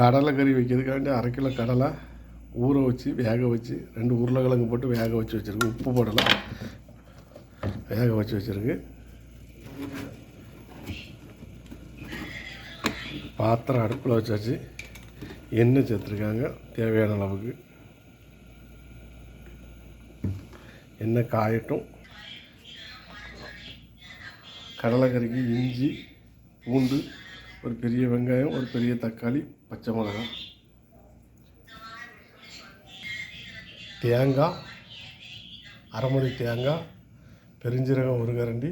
கடலை கறி வைக்கிறதுக்காண்டி அரை கிலோ கடலை ஊற வச்சு வேக வச்சு ரெண்டு உருளைக்கிழங்கு போட்டு வேக வச்சு வச்சுருக்கு உப்பு போடலாம் வேக வச்சு வச்சுருக்கு. பாத்திரம் அடுப்பில் வச்சாச்சு. எண்ணெய் சேர்த்துருக்காங்க. தேவையான அளவுக்கு. எண்ணெய் காயட்டும். கடலைக்கறிக்கு இஞ்சி பூண்டு ஒரு பெரிய வெங்காயம் ஒரு பெரிய தக்காளி பச்சை மிளகாய். தேங்காய் அரைமணி தேங்காய் பெருஞ்சீரகம் ஒரு கரண்டி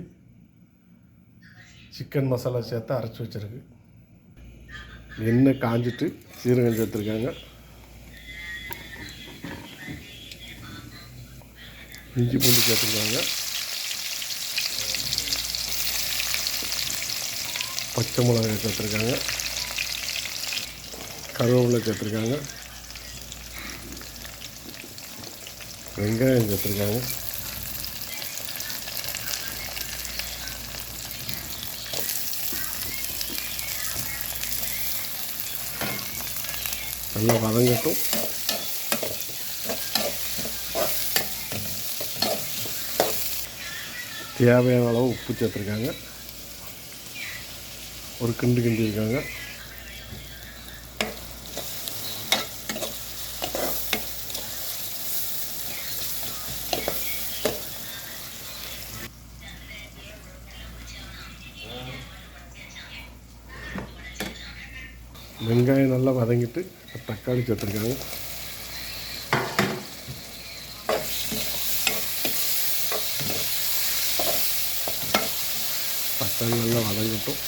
சிக்கன் மசாலா சேர்த்து அரைச்சி வச்சிருக்கு. எண்ணெய் காஞ்சிட்டு சீரகம் சேர்த்துருக்காங்க. இஞ்சி பூண்டு சேர்த்துருக்காங்க. பச்சை மிளகாய் சேர்த்துருக்காங்க. கருவேப்பிலை சேர்த்துருக்காங்க. வெங்காயம் சேர்த்துருக்காங்க. நல்லா வதங்கட்டும். தேவையான அளவு உப்பு சேர்த்துருக்காங்க. ஒரு கிண்டு கிண்டி இருக்காங்க வெங்காயம் நல்லா வதங்கிட்டு தக்காளி சேர்த்துருக்காங்க தக்காளி நல்லா வதங்கட்டும்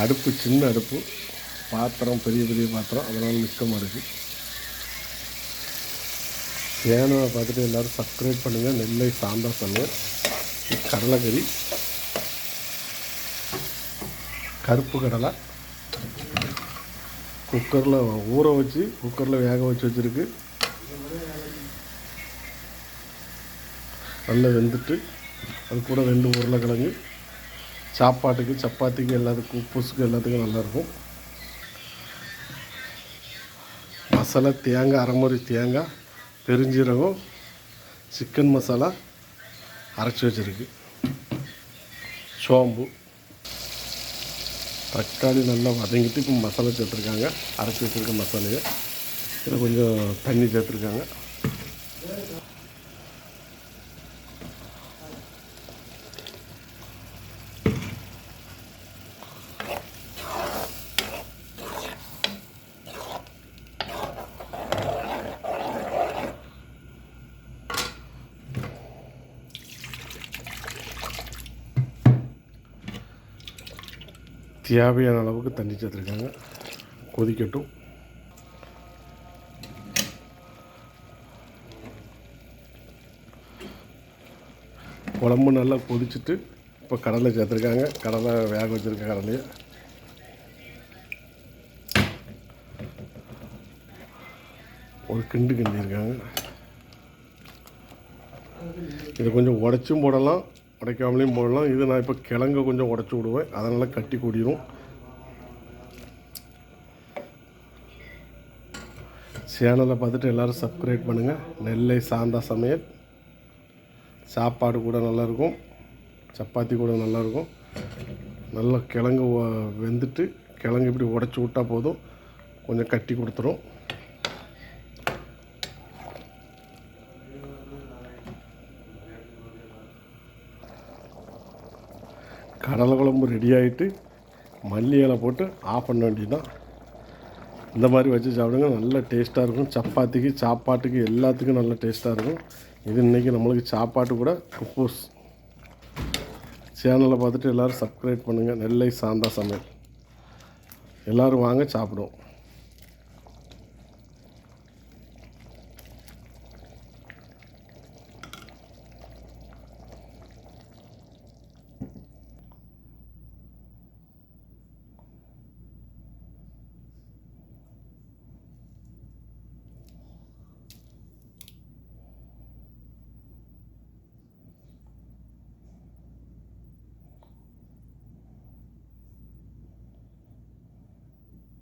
அடுப்பு சின்ன அடுப்பு பாத்திரம் பெரிய பெரிய பாத்திரம் அதனால் மிச்சமாக இருக்குது சேனலை பார்த்துட்டு எல்லோரும் சப்ஸ்கிரைப் பண்ணுங்கள் நெல்லை சாந்தா பண்ணுங்கள் கடலைக்கறி. கருப்பு கடலை. குக்கரில் ஊற வச்சு குக்கரில் வேக வச்சு வச்சுருக்கு. நல்லா வெந்துட்டு அது கூட ரெண்டு உருளைக்கிழங்கு. சாப்பாட்டுக்கு சப்பாத்திக்கு எல்லாத்துக்கும் உப்புசுக்கு எல்லாத்துக்கும் நல்லாயிருக்கும் மசாலா தேங்காய் அரைமுறை தேங்காய் பெருஞ்சீரகம் சிக்கன் மசாலா அரைச்சி வச்சுருக்கு. சோம்பு தக்காளி நல்லா வதங்கிட்டு இப்போ மசாலா சேர்த்துருக்காங்க. அரைச்சி வச்சுருக்க மசாலையை. இதில் கொஞ்சம் தண்ணி சேர்த்துருக்காங்க. தேவையான அளவுக்கு தண்ணி சேர்த்துருக்காங்க. கொதிக்கட்டும். குழம்பு நல்லா கொதிச்சுட்டு இப்போ கடலை சேர்த்துருக்காங்க. கடலை வேக வச்சுருக்க கடலையை. ஒரு கிண்டு கிண்டி இருக்காங்க இதை கொஞ்சம் உடச்சும் போடலாம். உடைக்காமலேயும் போடலாம். இது நான் இப்போ கிழங்க கொஞ்சம் உடச்சி விடுவேன். அதனால் கட்டி கூடிடும் சேனலை பார்த்துட்டு எல்லோரும் சப்ஸ்கிரைப் பண்ணுங்கள் நெல்லை சாந்தா சமையல். சாப்பாடு கூட நல்லாயிருக்கும். சப்பாத்தி கூட நல்லாயிருக்கும். நல்லா கிழங்கு வெந்துட்டு கிழங்கு இப்படி உடச்சி விட்டால் போதும். கொஞ்சம் கட்டி கொடுத்துரும். கடலை குழம்பு ரெடி ஆகிட்டு மல்லி இலை போட்டு ஆஃப் பண்ண வேண்டியதுதான். இந்த மாதிரி வச்சு சாப்பிடுங்க நல்ல டேஸ்ட்டாக இருக்கும். சப்பாத்திக்கு சாப்பாட்டுக்கு எல்லாத்துக்கும் நல்ல டேஸ்ட்டாக இருக்கும். இது இன்றைக்கி நம்மளுக்கு சாப்பாட்டு கூட குப்பூஸ். சேனலை பார்த்துட்டு எல்லோரும் சப்ஸ்கிரைப் பண்ணுங்கள் நெல்லை சாந்தா சமையல். எல்லோரும் வாங்க சாப்பிடுவோம்.